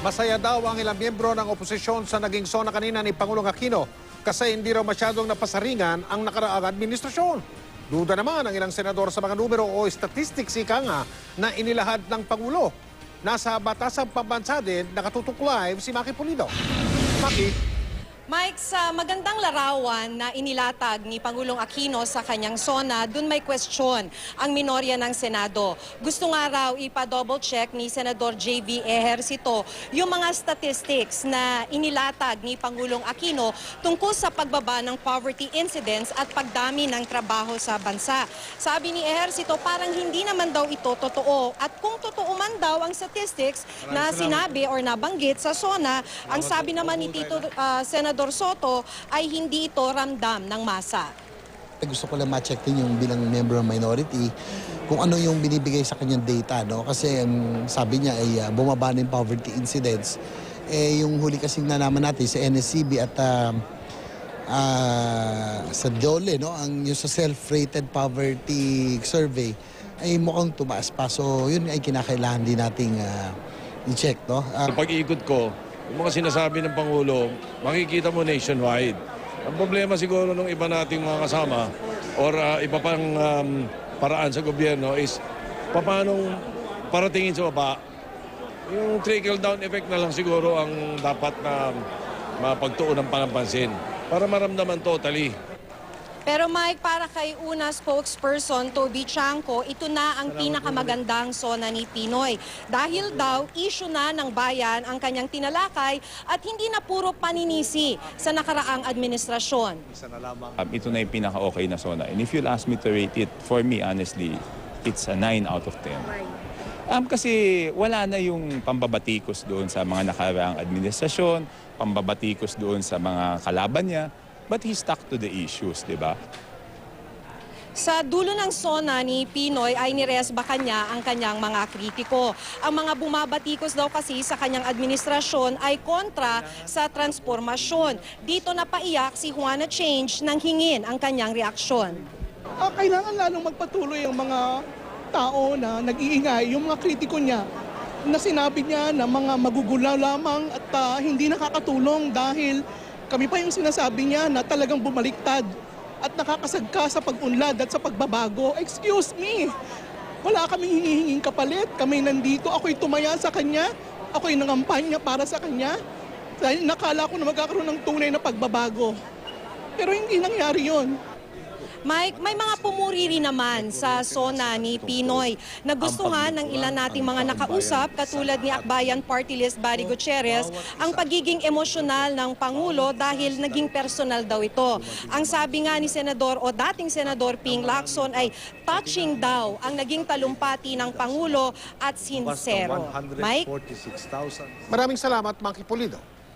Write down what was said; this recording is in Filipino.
Masaya daw ang ilang miyembro ng oposisyon sa naging sona kanina ni Pangulong Aquino kasi hindi raw masyadong napasaringan ang nakaraang administrasyon. Duda naman ang ilang senador sa mga numero o statistics ika nga na inilahad ng Pangulo. Nasa batasang pambansa din, nakatutok live si Maki Pulido. Maki, Mike, sa magandang larawan na inilatag ni Pangulong Aquino sa kanyang sona, dun may question ang minorya ng Senado. Gusto nga raw ipa-double check ni Senador J.V. Ejercito yung mga statistics na inilatag ni Pangulong Aquino tungkol sa pagbaba ng poverty incidence at pagdami ng trabaho sa bansa. Sabi ni Ejercito, parang hindi naman daw ito totoo. At kung totoo man daw ang statistics na sinabi or nabanggit sa SONA, ang sabi naman ni Tito ah, Senador Soto ay hindi ito ramdam ng masa. Gusto ko lang ma-check din yung bilang member ng minority kung ano yung binibigay sa kanyang data. No? Kasi ang sabi niya ay ah, bumaba na yung poverty incidence. Eh, yung huli kasing nalaman natin sa NSCB at ah, ah, sa DOLE, no? ang, yung sa self-rated poverty survey, ay mukhang tumaas pa. So yun ay kinakailangan din nating ah, i-check. No? Sa pag-iikot ko, yung mga sinasabi ng Pangulo, makikita mo nationwide. Ang problema siguro ng iba nating mga kasama or ah, iba pang um, paraan sa gobyerno is paano paratingin sa baba. Yung trickle-down effect na lang siguro ang dapat na mapagtuon ng pangampansin para maramdaman totally Pero Mike, para kay una spokesperson Toby Chanko, ito na ang pinakamagandang sona ni Pinoy. Dahil daw, issue na ng bayan ang kanyang tinalakay at hindi na puro paninisi sa nakaraang administrasyon. Um, ito na yung pinaka-okay na zona. And if you'll ask me to rate it, for me, honestly, it's a 9 out of 10. Um, kasi wala na yung pambabatikos doon sa mga nakaraang administrasyon, pambabatikos doon sa mga kalaban niya, but he stuck to the issues, di ba? Sa dulo ng sona ni Pinoy ay niresba kanya ang kanyang mga kritiko. Ang mga bumabatikos daw kasi sa kanyang administrasyon ay kontra sa transformasyon. Dito napaiyak si Juana Change nang hingin ang kanyang reaksyon. Ah, kailangan lalong magpatuloy ang mga tao na nag-iingay, yung mga kritiko niya na sinabi niya na mga magugulaw lamang at ah, hindi nakakatulong dahil kami pa yung sinasabi niya na talagang bumaliktad at nakakasagka sa pag-unlad at sa pagbabago. Excuse me, wala kaming hinihinging kapalit. Kami nandito, ako'y tumaya sa kanya, ako'y nangampanya para sa kanya dahil nakala ko na magkakaroon ng tunay na pagbabago. Pero hindi nangyari yon. Mike, may mga pumuriri naman sa sona ni Pinoy. Nagustuhan ng ilan nating mga nakausap, katulad ni Akbayan Party List Barry Gutierrez, ang pagiging emosyonal ng Pangulo dahil naging personal daw ito. Ang sabi nga ni Senador o dating Senador Ping Lacson ay touching daw ang naging talumpati ng Pangulo at sincero. Mike? maraming salamat Maki Pulido.